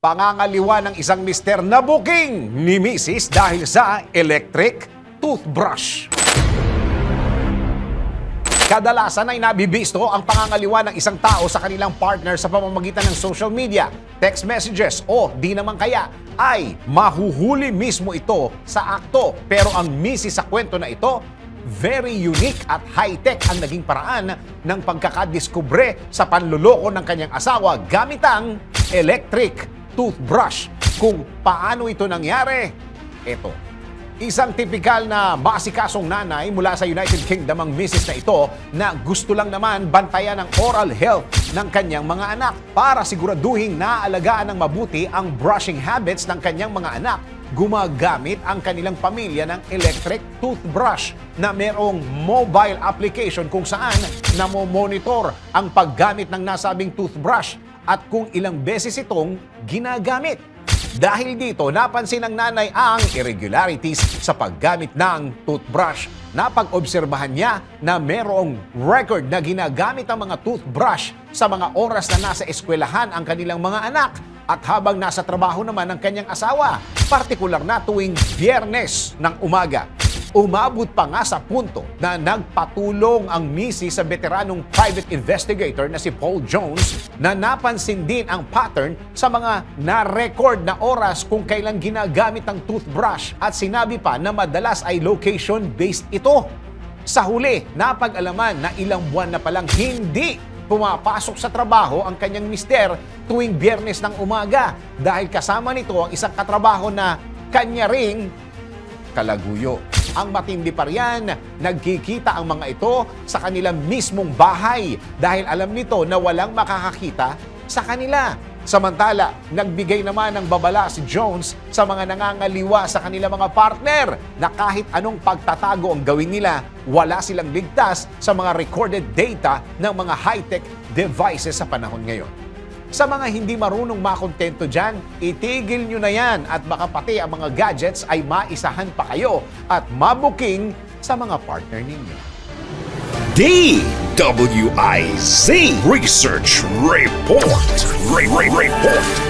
Pangangaliwa ng isang mister na booking ni Mrs. dahil sa electric toothbrush. Kadalasan ay nabibisto ang pangangaliwa ng isang tao sa kanilang partner sa pamamagitan ng social media, text messages o di naman kaya ay mahuhuli mismo ito sa akto. Pero ang misi sa kwento na ito, very unique at high-tech ang naging paraan ng pagkakadiskubre sa panluloko ng kanyang asawa gamit ang electric toothbrush. Kung paano ito nangyari, ito. Isang tipikal na masikasong nanay mula sa United Kingdom ang misis na ito na gusto lang naman bantayan ang oral health ng kanyang mga anak para siguraduhin naalagaan ng mabuti ang brushing habits ng kanyang mga anak. Gumagamit ang kanilang pamilya ng electric toothbrush na merong mobile application kung saan namomonitor ang paggamit ng nasabing toothbrush at kung ilang beses itong ginagamit. Dahil dito, napansin ng nanay ang irregularities sa paggamit ng toothbrush. Napag-obserbahan niya na merong record na ginagamit ang mga toothbrush sa mga oras na nasa eskwelahan ang kanilang mga anak at habang nasa trabaho naman ng kanyang asawa, partikular na tuwing biyernes ng umaga. Umabot pa nga sa punto na nagpatulong ang misi sa veteranong private investigator na si Paul Jones na napansin din ang pattern sa mga na-record na oras kung kailan ginagamit ang toothbrush at sinabi pa na madalas ay location-based ito. Sa huli, napag-alaman na ilang buwan na palang hindi pumapasok sa trabaho ang kanyang mister tuwing biyernes ng umaga dahil kasama nito ang isang katrabaho na kanya ring kalaguyo. Ang matindi pa riyan, nagkikita ang mga ito sa kanilang mismong bahay dahil alam nito na walang makakakita sa kanila. Samantala, nagbigay naman ng babala si Jones sa mga nangangaliwa sa kanilang mga partner na kahit anong pagtatago ang gawin nila, wala silang ligtas sa mga recorded data ng mga high-tech devices sa panahon ngayon. Sa mga hindi marunong makontento dyan, itigil nyo na yan at baka pati ang mga gadgets ay maisahan pa kayo at mabuking sa mga partner ninyo. DWIZ Research Report. Re- Re- Report.